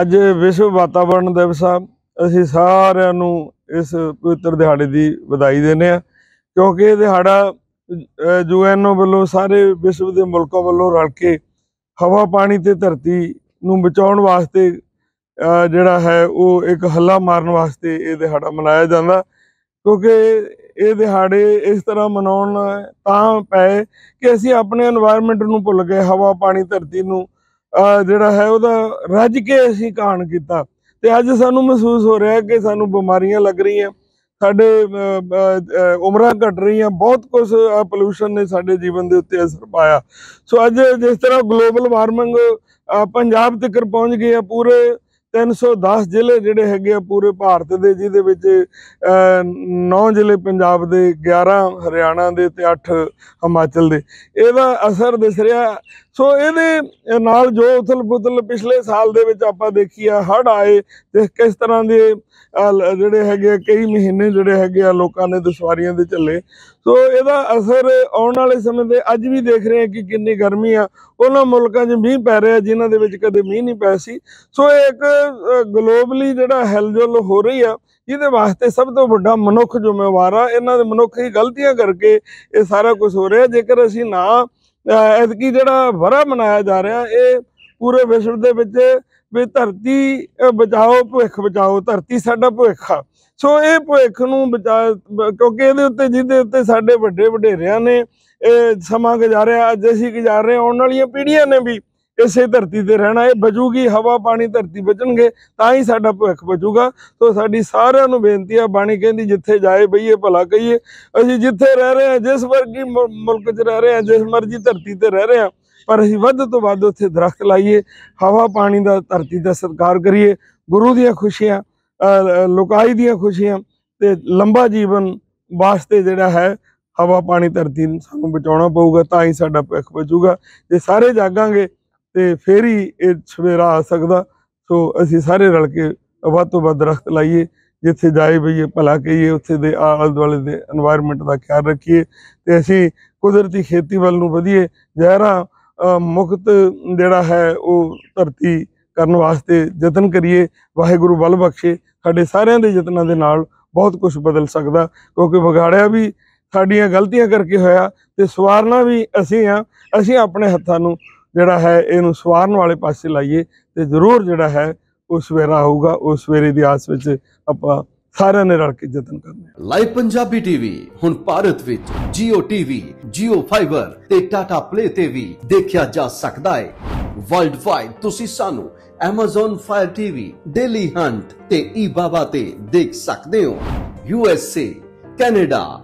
ਅੱਜ ਵਿਸ਼ਵ ਵਾਤਾਵਰਣ ਦਿਵਸ ਆ। ਅਸੀਂ ਸਾਰਿਆਂ ਨੂੰ ਇਸ ਪਵਿੱਤਰ ਦਿਹਾੜੇ ਦੀ ਵਧਾਈ ਦਿੰਦੇ ਆ ਕਿਉਂਕਿ ਇਹ ਦਿਹਾੜਾ ਯੂਐਨਓ ਵੱਲੋਂ ਸਾਰੇ ਵਿਸ਼ਵ ਦੇ ਮੁਲਕਾਂ ਵੱਲੋਂ ਰਲ ਕੇ ਹਵਾ, ਪਾਣੀ ਤੇ ਧਰਤੀ ਨੂੰ ਬਚਾਉਣ ਵਾਸਤੇ ਜਿਹੜਾ ਹੈ ਉਹ ਇੱਕ ਹੱਲਾ ਮਾਰਨ ਵਾਸਤੇ ਇਹ ਦਿਹਾੜਾ ਮਨਾਇਆ ਜਾਂਦਾ। ਕਿਉਂਕਿ ਇਹ ਦਿਹਾੜੇ ਇਸ ਤਰ੍ਹਾਂ ਮਨਾਉਣ ਤਾਂ ਪਏ ਕਿ ਅਸੀਂ ਆਪਣੇ এনवायरमेंट ਨੂੰ ਭੁੱਲ ਗਏ, ਹਵਾ, ਪਾਣੀ, ਧਰਤੀ ਨੂੰ ਜਿਹੜਾ ਹੈ ਉਹਦਾ ਰੱਜ ਕੇ ਅਸੀਂ ਕਾਣ ਕੀਤਾ। ਤੇ ਅੱਜ ਸਾਨੂੰ ਮਹਿਸੂਸ ਹੋ ਰਿਹਾ ਕਿ ਸਾਨੂੰ ਬਿਮਾਰੀਆਂ ਲੱਗ ਰਹੀਆਂ। ਸਾਡੇ ਉਮਰਾਂ ਘਟ ਰਹੀਆਂ। ਬਹੁਤ ਕੁਝ ਪੋਲੂਸ਼ਨ ਨੇ ਸਾਡੇ ਜੀਵਨ ਦੇ ਉੱਤੇ ਅਸਰ ਪਾਇਆ। ਸੋ ਅੱਜ ਜਿਸ ਤਰ੍ਹਾਂ ਗਲੋਬਲ ਵਾਰਮਿੰਗ ਪੰਜਾਬ ਤੱਕ ਪਹੁੰਚ ਗਈ ਹੈ ਪੂਰੇ 310 ਜ਼ਿਲ੍ਹੇ ਜਿਹੜੇ ਹੈਗੇ ਆ ਪੂਰੇ ਭਾਰਤ ਦੇ, ਜਿਹਦੇ ਵਿੱਚ 9 ਜ਼ਿਲ੍ਹੇ ਪੰਜਾਬ ਦੇ 11 ਹਰਿਆਣਾ ਦੇ ਤੇ 8 ਹਿਮਾਚਲ ਦੇ। ਇਹਦਾ ਅਸਰ ਦਿਸ ਰਿਹਾ ਸੋ ਇਹਦੇ ਨਾਲ ਜੋ ਉਥਲ ਪੁਥਲ ਪਿਛਲੇ ਸਾਲ ਦੇ ਵਿੱਚ ਆਪਾਂ ਦੇਖੀ ਆ ਹੜ ਆਏ ਤੇ ਕਿਸ ਤਰ੍ਹਾਂ ਦੇ ਜਿਹੜੇ ਹੈਗੇ ਆ, ਕਈ ਮਹੀਨੇ ਜਿਹੜੇ ਹੈਗੇ ਆ ਲੋਕਾਂ ਨੇ ਦੁਸ਼ਵਾਰੀਆਂ ਦੇ ਝੱਲੇ। ਸੋ ਇਹਦਾ ਅਸਰ ਆਉਣ ਵਾਲੇ ਸਮੇਂ 'ਤੇ ਅੱਜ ਵੀ ਦੇਖ ਰਹੇ ਆ ਕਿ ਕਿੰਨੀ ਗਰਮੀ ਆ। ਉਹਨਾਂ ਮੁਲਕਾਂ 'ਚ ਮੀਂਹ ਪੈ ਰਿਹਾ ਜਿਨ੍ਹਾਂ ਦੇ ਵਿੱਚ ਕਦੇ ਮੀਂਹ ਨਹੀਂ ਪਿਆ ਸੀ। ਸੋ ਇਹ ਇੱਕ ਗਲੋਬਲੀ ਜਿਹੜਾ ਹਿਲਜੁਲ ਹੋ ਰਹੀ ਆ ਜਿਹਦੇ ਵਾਸਤੇ ਸਭ ਤੋਂ ਵੱਡਾ ਮਨੁੱਖ ਜ਼ਿੰਮੇਵਾਰ ਆ। ਇਹਨਾਂ ਦੇ ਮਨੁੱਖ ਹੀ ਗਲਤੀਆਂ ਕਰਕੇ ਇਹ ਸਾਰਾ ਕੁਝ ਹੋ ਰਿਹਾ। ਜੇਕਰ ਅਸੀਂ ਨਾ ਐਤਕੀ ਜਿਹੜਾ ਵਰਾ ਮਨਾਇਆ ਜਾ ਰਿਹਾ, ਇਹ ਪੂਰੇ ਵਿਸ਼ਵ ਦੇ ਵਿੱਚ ਵੀ ਧਰਤੀ ਬਚਾਓ ਭਵਿੱਖ ਬਚਾਓ, ਧਰਤੀ ਸਾਡਾ ਭਵਿੱਖ ਆ। ਸੋ ਇਹ ਭਵਿੱਖ ਨੂੰ ਬਚਾ, ਕਿਉਂਕਿ ਇਹਦੇ ਉੱਤੇ, ਜਿਹਦੇ ਉੱਤੇ ਸਾਡੇ ਵੱਡੇ ਵਡੇਰਿਆਂ ਨੇ ਇਹ ਸਮਾਂ ਗੁਜ਼ਾਰਿਆ, ਅੱਜ ਅਸੀਂ ਗੁਜ਼ਾਰ ਰਹੇ ਆਉਣ ਵਾਲੀਆਂ ਪੀੜ੍ਹੀਆਂ ਨੇ ਵੀ। ਇਸੇ ਧਰਤੀ ਤੇ ਰਹਿਣਾ ਇਹ ਬਚੂਗੀ ਹਵਾ ਪਾਣੀ ਧਰਤੀ ਬਚਣਗੇ ਤਾਂ ਹੀ ਸਾਡਾ ਭਵਿੱਖ ਬਚੂਗਾ ਸੋ ਸਾਡੀ ਸਾਰਿਆਂ ਨੂੰ ਬੇਨਤੀ ਆ ਬਾਣੀ ਕਹਿੰਦੀ ਜਿੱਥੇ ਜਾਏ ਬਈਏ ਭਲਾ ਕਹੀਏ। ਅਸੀਂ ਜਿੱਥੇ ਰਹਿ ਰਹੇ ਹਾਂ ਜਿਸ ਵਰਗੀ ਮੁ- ਮੁਲਕ 'ਚ ਰਹਿ ਰਹੇ ਹਾਂ ਜਿਸ ਮਰਜ਼ੀ ਧਰਤੀ ਤੇ ਰਹਿ ਰਹੇ ਹਾਂ ਪਰ ਅਸੀਂ ਵੱਧ ਤੋਂ ਵੱਧ ਉੱਥੇ ਦਰਖਤ ਲਾਈਏ ਹਵਾ ਪਾਣੀ ਦਾ ਧਰਤੀ ਦਾ ਸਤਿਕਾਰ ਕਰੀਏ ਗੁਰੂ ਦੀਆਂ ਖੁਸ਼ੀਆਂ ਅਹ, ਲੋਕਾਈ ਦੀਆਂ ਖੁਸ਼ੀਆਂ ਤੇ ਲੰਬਾ ਜੀਵਨ ਵਾਸਤੇ ਜਿਹੜਾ ਹੈ ਹਵਾ ਪਾਣੀ ਧਰਤੀ ਨੂੰ ਸਾਨੂੰ ਬਚਾਉਣਾ ਪਊਗਾ ਤਾਂ ਹੀ ਸਾਡਾ ਭਵਿੱਖ ਬਚੂਗਾ ਜੇ ਸਾਰੇ ਜਾਗਾਂਗੇ ਤੇ ਫੇਰ ਹੀ ਇਹ ਸਵੇਰਾ ਆ ਸਕਦਾ। ਸੋ ਅਸੀਂ ਸਾਰੇ ਰਲ ਕੇ ਵੱਧ ਤੋਂ ਵੱਧ ਦਰਖਤ ਲਾਈਏ, ਜਿੱਥੇ ਜਾਏ ਬਈਏ ਭਲਾ ਕਹੀਏ, ਉੱਥੇ ਦੇ ਆਲੇ ਦੁਆਲੇ ਦੇ এনवायरमेंट ਦਾ ਖਿਆਲ ਰੱਖੀਏ ਤੇ ਅਸੀਂ ਕੁਦਰਤੀ ਖੇਤੀ ਵੱਲ ਨੂੰ ਵਧੀਏ। ਜ਼ਹਿਰਾ ਮੁਕਤ ਜਿਹੜਾ ਹੈ ਉਹ ਧਰਤੀ ਕਰਨ ਵਾਸਤੇ ਯਤਨ ਕਰੀਏ। ਵਾਹਿਗੁਰੂ ਬਲ ਬਖਸ਼ੇ। ਸਾਡੇ ਸਾਰਿਆਂ ਦੇ ਯਤਨਾਂ ਦੇ ਨਾਲ ਬਹੁਤ ਕੁਝ ਬਦਲ ਸਕਦਾ, ਕਿਉਂਕਿ ਵਿਗਾੜਿਆ ਵੀ ਸਾਡੀਆਂ ਗਲਤੀਆਂ ਕਰਕੇ ਹੋਇਆ ਤੇ ਸਵਾਰਨਾ ਵੀ ਅਸੀਂ ਆ। ਅਸੀਂ ਆਪਣੇ ਹੱਥਾਂ ਨੂੰ ਜਿਹੜਾ ਹੈ ਇਹਨੂੰ ਸਵਾਰਨ ਵਾਲੇ ਪਾਸੇ ਲਾਈਏ ਤੇ ਜ਼ਰੂਰ ਜਿਹੜਾ ਹੈ ਉਹ ਸਵੇਰਾ ਆਊਗਾ ਉਹ ਸਵੇਰੇ ਦੀ ਆਸ ਵਿੱਚ ਆਪਾਂ ਸਾਰਿਆਂ ਨੇ ਰਲ ਕੇ ਯਤਨ ਕਰਨੇ ਲਾਈਵ ਪੰਜਾਬੀ ਟੀਵੀ ਹੁਣ ਭਾਰਤ ਵਿੱਚ Jio TV, Jio Fiber ਤੇ Tata Play ਤੇ ਵੀ ਦੇਖਿਆ ਜਾ ਸਕਦਾ ਹੈ। ਵਰਲਡ ਵਾਈਡ ਤੁਸੀਂ ਸਾਨੂੰ Amazon Fire TV, Daily Hunt ਤੇ eBaba ਤੇ ਦੇਖ ਸਕਦੇ ਹੋ। USA, Canada,